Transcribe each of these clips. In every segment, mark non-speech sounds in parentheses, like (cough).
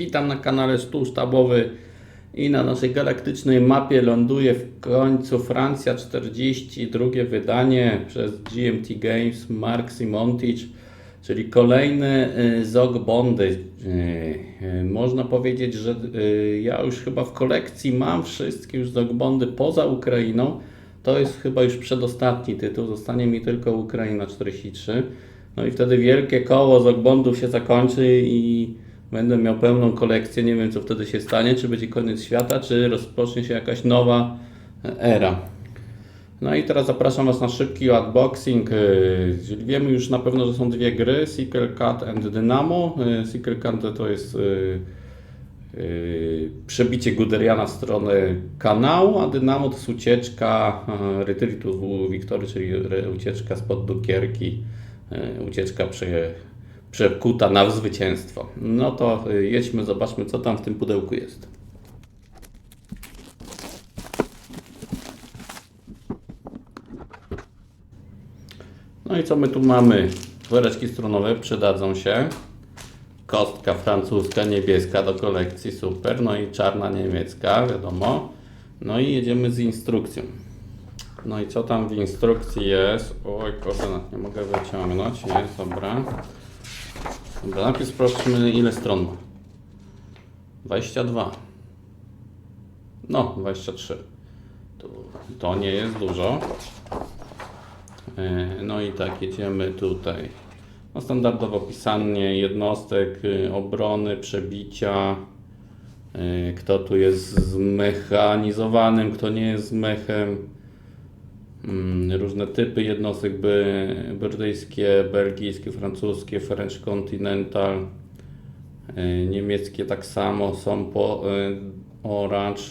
Witam na kanale Stół Sztabowy i na naszej galaktycznej mapie ląduje w końcu Francja 40, drugie wydanie przez GMT Games Mark Simontic, czyli kolejny y, ZOG Bondy. Y, y, Można powiedzieć, że ja już chyba w kolekcji mam wszystkie już ZOG Bondy poza Ukrainą. To jest chyba już przedostatni tytuł, zostanie mi tylko Ukraina 43. No i wtedy wielkie koło ZOG Bondów się zakończy i Będę miał pełną kolekcję, nie wiem co wtedy się stanie, czy będzie koniec świata, czy rozpocznie się jakaś nowa era. No i teraz zapraszam Was na szybki unboxing. Czyli wiemy już na pewno, że są dwie gry, Sequel Cat and Dynamo. Yy, Sequel Cat to jest przebicie Guderiana w stronę kanału, a Dynamo to jest ucieczka Retreat to Victory, czyli ucieczka spod dukierki, ucieczka przy przekuta na zwycięstwo. No to y, jedźmy, zobaczmy, co tam w tym pudełku jest. No i co my tu mamy? Woreczki stronowe przydadzą się. Kostka francuska, niebieska do kolekcji, super. No i czarna niemiecka, wiadomo. No i jedziemy z instrukcją. No i co tam w instrukcji jest? Oj, kurde, nie mogę wyciągnąć. Jest, dobra. Dobra, najpierw sprawdźmy ile stron ma. 22. No, 23. To, to nie jest dużo. E, No i tak, jedziemy tutaj. No, standardowo pisanie jednostek y, obrony, przebicia. y, Kto tu jest zmechanizowanym, kto nie jest z mechem. Mm, różne typy jednostek brytyjskie, belgijskie, francuskie, French Continental, y, niemieckie tak samo są po y, Orange,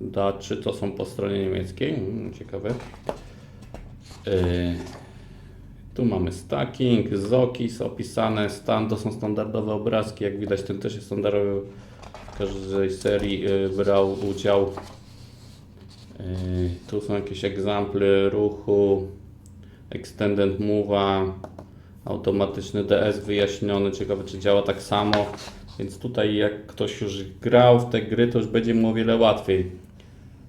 Daczy to są po stronie niemieckiej, mm, ciekawe. Y, tu mamy stacking, ZOKIS opisane, stan to są standardowe obrazki, jak widać ten też jest standardowy, w każdej serii brał udział Tu są jakieś egzemply ruchu, extended move'a, automatyczny DS wyjaśniony, ciekawe czy działa tak samo. Więc tutaj jak ktoś już grał w te gry, to już będzie mu o wiele łatwiej.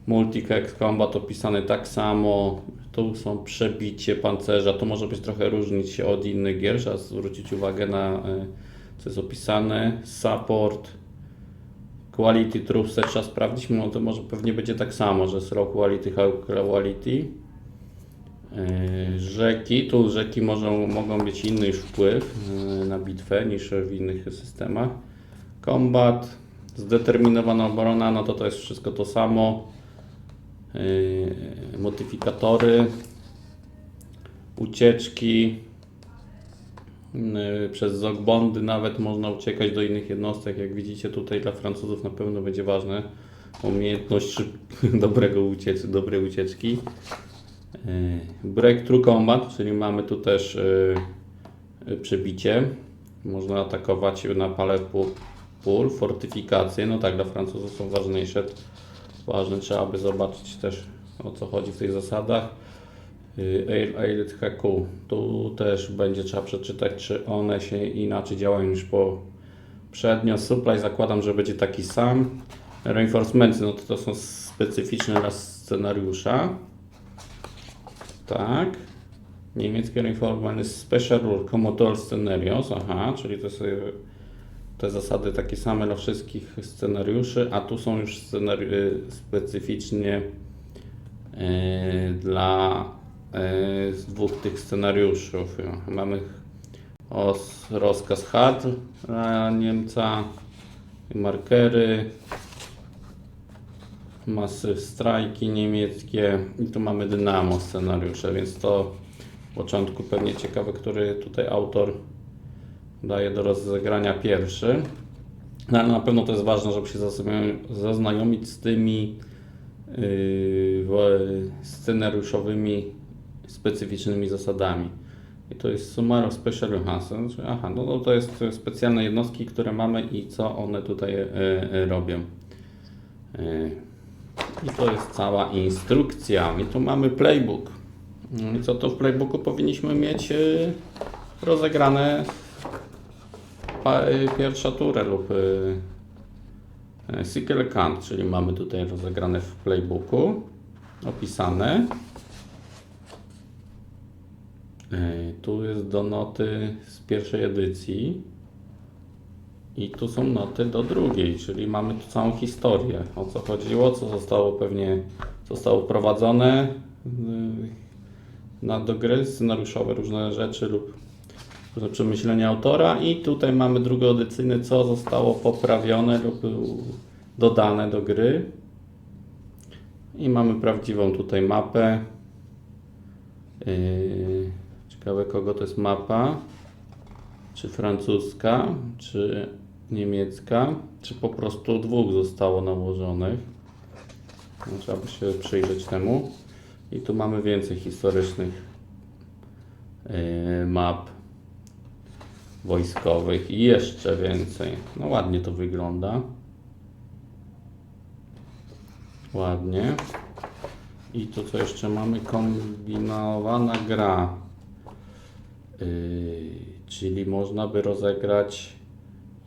Multi-Hex Combat opisany tak samo. Tu są przebicie pancerza. To może być trochę różnić się od innych gier. Trzeba zwrócić uwagę na y, co jest opisane. Support. Quality Troops też trzeba sprawdzić, no to może pewnie będzie tak samo, że jest quality, high quality. Yy, Rzeki, tu rzeki mogą, mogą mieć inny już wpływ yy, na bitwę niż w innych systemach. Combat, zdeterminowana obrona, no to to jest wszystko to samo. Yy, Modyfikatory, ucieczki, przez zogbondy nawet można uciekać do innych jednostek. Jak widzicie tutaj dla Francuzów na pewno będzie ważne umiejętność (laughs) dobrego uciec dobrej ucieczki. Yy, Breakthrough Combat, czyli mamy tu też yy, przebicie. Można atakować na pale pól, fortyfikacje. No tak, dla Francuzów są ważniejsze. Ważne trzeba by zobaczyć też o co chodzi w tych zasadach. Ailet HQ. Tu też będzie trzeba przeczytać, czy one się inaczej działają niż poprzednio. Supply zakładam, że będzie taki sam. Reinforcementy, no to, to są specyficzne dla scenariusza. Tak. Niemieckie reinforcementy Special Rule Commodore Scenarios. Aha, czyli to są te zasady takie same dla wszystkich scenariuszy, a tu są już scenari- y, specyficznie y, dla y, z dwóch tych scenariuszów. Mamy rozkaz hard dla Niemca, markery, masy strajki niemieckie i tu mamy dynamo scenariusze, więc to w początku pewnie ciekawe, który tutaj autor daje do rozegrania pierwszy. No, ale na pewno to jest ważne, żeby się zaznajomi- zaznajomić z tymi yy, scenariuszowymi specyficznymi zasadami. I to jest Summary Special Enhancement. Aha, no, no to jest specjalne jednostki, które mamy i co one tutaj e, e, robią. E, I to jest cała instrukcja. I tu mamy playbook. No I co to w playbooku powinniśmy mieć e, rozegrane pa, e, pierwsza turę lub e, E, Sickle Kant, czyli mamy tutaj rozegrane w playbooku, opisane. Tu jest do noty z pierwszej edycji. I tu są noty do drugiej, czyli mamy tu całą historię. O co chodziło, co zostało pewnie, zostało wprowadzone yy, na do gry, scenariuszowe różne rzeczy lub różne przemyślenia autora. I tutaj mamy drugoedycyjny, co zostało poprawione lub dodane do gry. I mamy prawdziwą tutaj mapę. Yy, Ciekawe kogo to jest mapa czy francuska, czy niemiecka, czy po prostu dwóch zostało nałożonych. No, trzeba by się przyjrzeć temu. I tu mamy więcej historycznych yy, map wojskowych i jeszcze więcej. No ładnie to wygląda. Ładnie. I tu co jeszcze mamy? Kombinowana gra. Yy, czyli można by rozegrać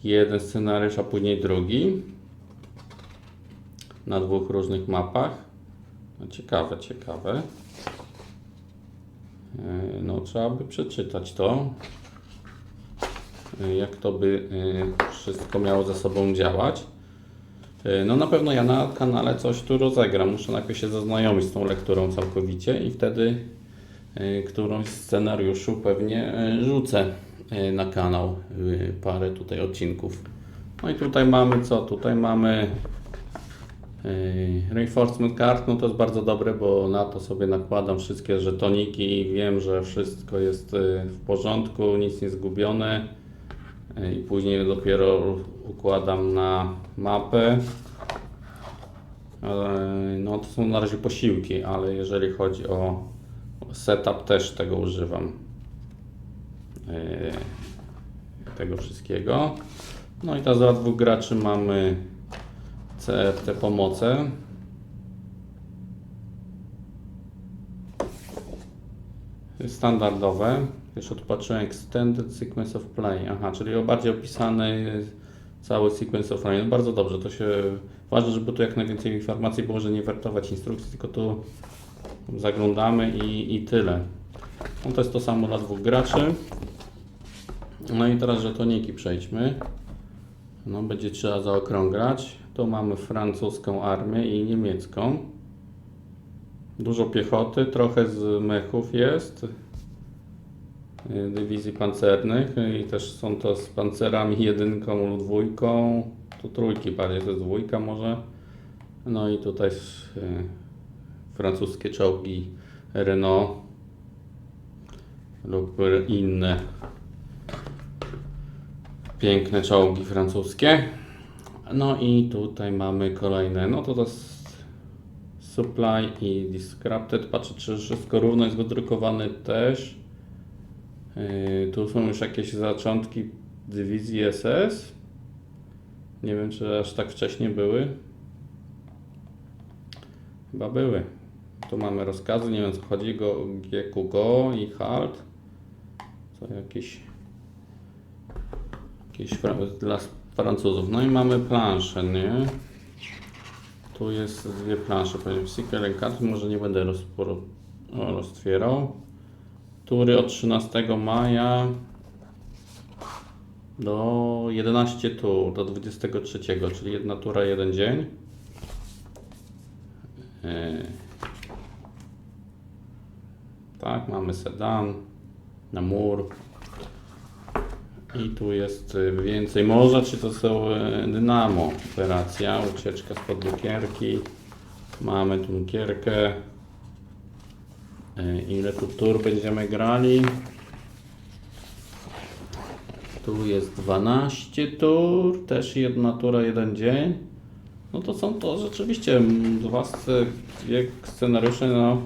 jeden scenariusz, a później drugi na dwóch różnych mapach. No, ciekawe, ciekawe. Yy, no, trzeba by przeczytać to. Yy, jak to by wszystko miało ze sobą działać. No na pewno ja na kanale coś tu rozegram. Muszę najpierw się zaznajomić z tą lekturą całkowicie i wtedy którąś z scenariuszu pewnie y, rzucę y, na kanał parę tutaj odcinków. No i tutaj mamy co? Tutaj mamy Reinforcement card, no to jest bardzo dobre, bo na to sobie nakładam wszystkie żetoniki i wiem, że wszystko jest w porządku, nic nie zgubione i później dopiero układam na mapę. E, No to są na razie posiłki, ale jeżeli chodzi o setup też tego używam. E, Tego wszystkiego. No i teraz za dwóch graczy mamy CFT pomoce. Standardowe. Już odpatrzyłem Extended Sequence of Play. Aha, czyli bardziej opisany cały sequence of play. No bardzo dobrze, to się ważne, żeby tu jak najwięcej informacji było, że nie wertować instrukcji, tylko tu zaglądamy i, i tyle. No to jest to samo dla dwóch graczy. No i teraz żetoniki przejdźmy. No będzie trzeba zaokrąglać. Tu mamy francuską armię i niemiecką. Dużo piechoty, trochę z mechów jest. y, Dywizji pancernych i też są to z pancerami jedynką lub dwójką. Tu trójki bardziej, to jest dwójka może. No i tutaj y, francuskie czołgi Renault lub inne piękne czołgi francuskie. No i tutaj mamy kolejne, no to to supply i discrafted. Patrzę, czy wszystko równo jest wydrukowane też. Yy, tu są już jakieś zaczątki dywizji SS. Nie wiem, czy aż tak wcześnie były. Chyba były. Tu mamy rozkazy, nie wiem co chodzi, go, GQ Go i HALT. Co jakieś, jakieś dla Francuzów. No i mamy planszę, nie? Tu jest dwie plansze, powiem Seeker Cut, może nie będę roztwierał. Tury od 13 maja do 11 tur, do 23, czyli jedna tura, jeden dzień. Yy. Tak, mamy sedan, na mur. I tu jest y, więcej morza, czy to są y, dynamo operacja, ucieczka spod lukierki. Mamy tu lukierkę. Y, Ile tu tur będziemy grali? Tu jest 12 tur, też jedna tura, jeden dzień. No to są to rzeczywiście mm, dwa scenariusze no,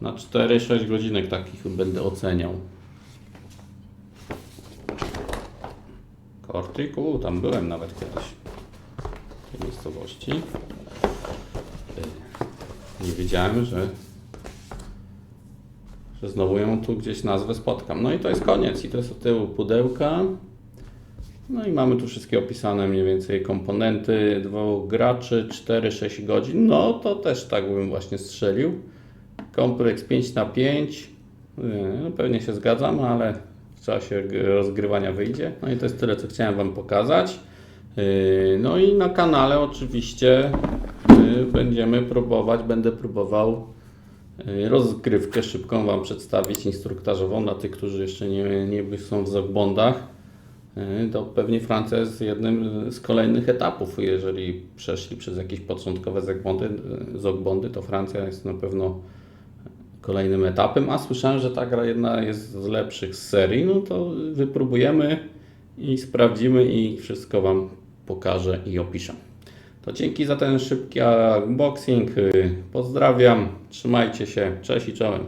na 4-6 godzinek takich będę oceniał. Kortyk, u, tam byłem nawet kiedyś w tej miejscowości. Y, Nie wiedziałem, że, że znowu ją tu gdzieś nazwę spotkam. No i to jest koniec. I to jest od tyłu pudełka. No i mamy tu wszystkie opisane mniej więcej komponenty dwóch graczy, 4-6 godzin. No to też tak bym właśnie strzelił. Kompleks 5 na 5 No, pewnie się zgadzam, ale w czasie rozgrywania wyjdzie. No i to jest tyle, co chciałem Wam pokazać. Yy, No i na kanale oczywiście yy, będziemy próbować, będę próbował rozgrywkę szybką Wam przedstawić, instruktażową dla tych, którzy jeszcze nie, nie są w zagbondach. Yy, To pewnie Francja jest jednym z kolejnych etapów. Jeżeli przeszli przez jakieś początkowe zagbondy, yy, zogbondy, to Francja jest na pewno kolejnym etapem, a słyszałem, że ta gra jedna jest z lepszych z serii, no to wypróbujemy i sprawdzimy i wszystko Wam pokażę i opiszę. To dzięki za ten szybki unboxing. Pozdrawiam, trzymajcie się, cześć i czołem.